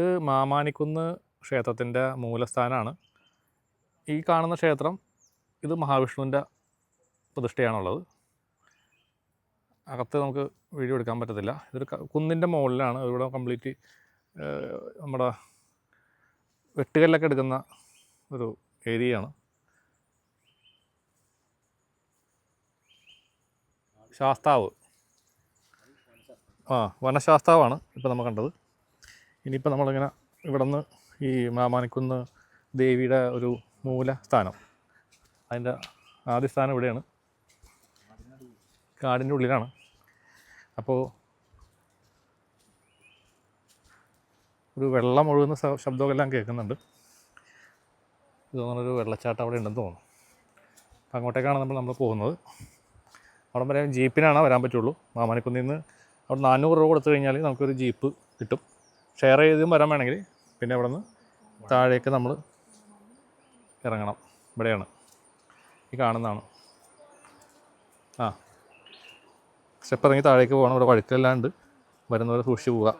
മാമാനിക്കുന്ന് ക്ഷേത്രത്തിന്റെ മൂലസ്ഥാനമാണ് ഈ കാണുന്ന ക്ഷേത്രം ഇത് മഹാവിഷ്ണുവിന്റെ പ്രതിഷ്ഠയാണുള്ളത്. അകത്ത് നമുക്ക് വീഡിയോ എടുക്കാൻ പറ്റത്തില്ല. ഇതൊരു കുന്നിന്റെ മുകളിലാണ്. ഇവിടെ കംപ്ലീറ്റ് നമ്മുടെ വെട്ടുകല്ലൊക്കെ എടുക്കുന്ന ഒരു ഏരിയയാണ്. ശാസ്താവ്. ആ വനശാസ്താവാണ് ഇപ്പോൾ നമ്മൾ കണ്ടത്. ഇനിയിപ്പോൾ നമ്മളിങ്ങനെ ഇവിടെ നിന്ന് ഈ മാമാനിക്കുന്ന് ദേവിയുടെ ഒരു മൂല സ്ഥാനം. അതിന്റെ ആദ്യ സ്ഥാനം ഇവിടെയാണ്. കാടിന്റെ ഉള്ളിലാണ്. അപ്പോൾ ഒരു വെള്ളം ഒഴുകുന്ന ശബ്ദമൊക്കെ എല്ലാം കേൾക്കുന്നുണ്ട്. ഇത് തോന്നുന്നൊരു വെള്ളച്ചാട്ടം അവിടെ ഉണ്ടെന്ന് തോന്നുന്നു. അപ്പം അങ്ങോട്ടേക്കാണ് നമ്മൾ നമ്മൾ പോകുന്നത്. അവിടെ വരെ ജീപ്പിനാണ് വരാൻ പറ്റുള്ളൂ. മാമാനിക്കുന്നിൽ നിന്ന് അവിടെ നാനൂറ് രൂപ കൊടുത്തു കഴിഞ്ഞാൽ നമുക്കൊരു ജീപ്പ് കിട്ടും. ഷെയർ ചെയ്തും വരാൻ വേണമെങ്കിൽ പിന്നെ അവിടെ നിന്ന് താഴേക്ക് നമ്മൾ ഇറങ്ങണം. ഇവിടെയാണ്. ഈ കാണുന്നതാണ്. ആ. സ്റ്റെപ്പ് ഇറങ്ങി താഴേക്ക് പോകണം. ഇവിടെ വഴുക്കല്ലാണ്ട് വരുന്നവരെ സൂക്ഷിച്ച് പോവുക.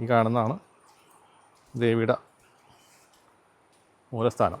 ഈ കാണുന്നതാണ് ദേവിയുടെ മൂലസ്ഥാനം.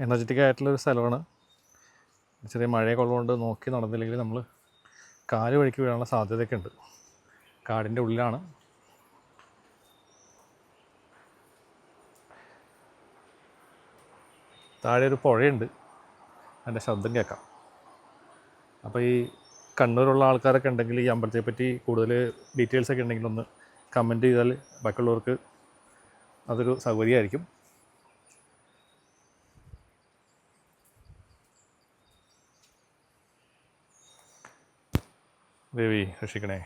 എനർജറ്റിക് ആയിട്ടുള്ളൊരു സ്ഥലമാണ്. ചെറിയ മഴയൊക്കെ ഉള്ളതുകൊണ്ട് നോക്കി നടന്നില്ലെങ്കിൽ നമ്മൾ കാൽ വഴിക്ക് വീഴാനുള്ള സാധ്യതയൊക്കെ ഉണ്ട്. കാടിന്റെ ഉള്ളിലാണ്. താഴെ ഒരു പുഴയുണ്ട്. അതിന്റെ ശബ്ദം കേൾക്കാം. അപ്പോൾ ഈ കണ്ണൂരുള്ള ആൾക്കാരൊക്കെ ഉണ്ടെങ്കിൽ ഈ അമ്പലത്തെ പറ്റി കൂടുതൽ ഡീറ്റെയിൽസ് ഒക്കെ ഉണ്ടെങ്കിൽ ഒന്ന് കമന്റ് ചെയ്താൽ ബാക്കിയുള്ളവർക്ക് അതൊരു സൗകര്യമായിരിക്കും. ദേവി രക്ഷിക്കണേ.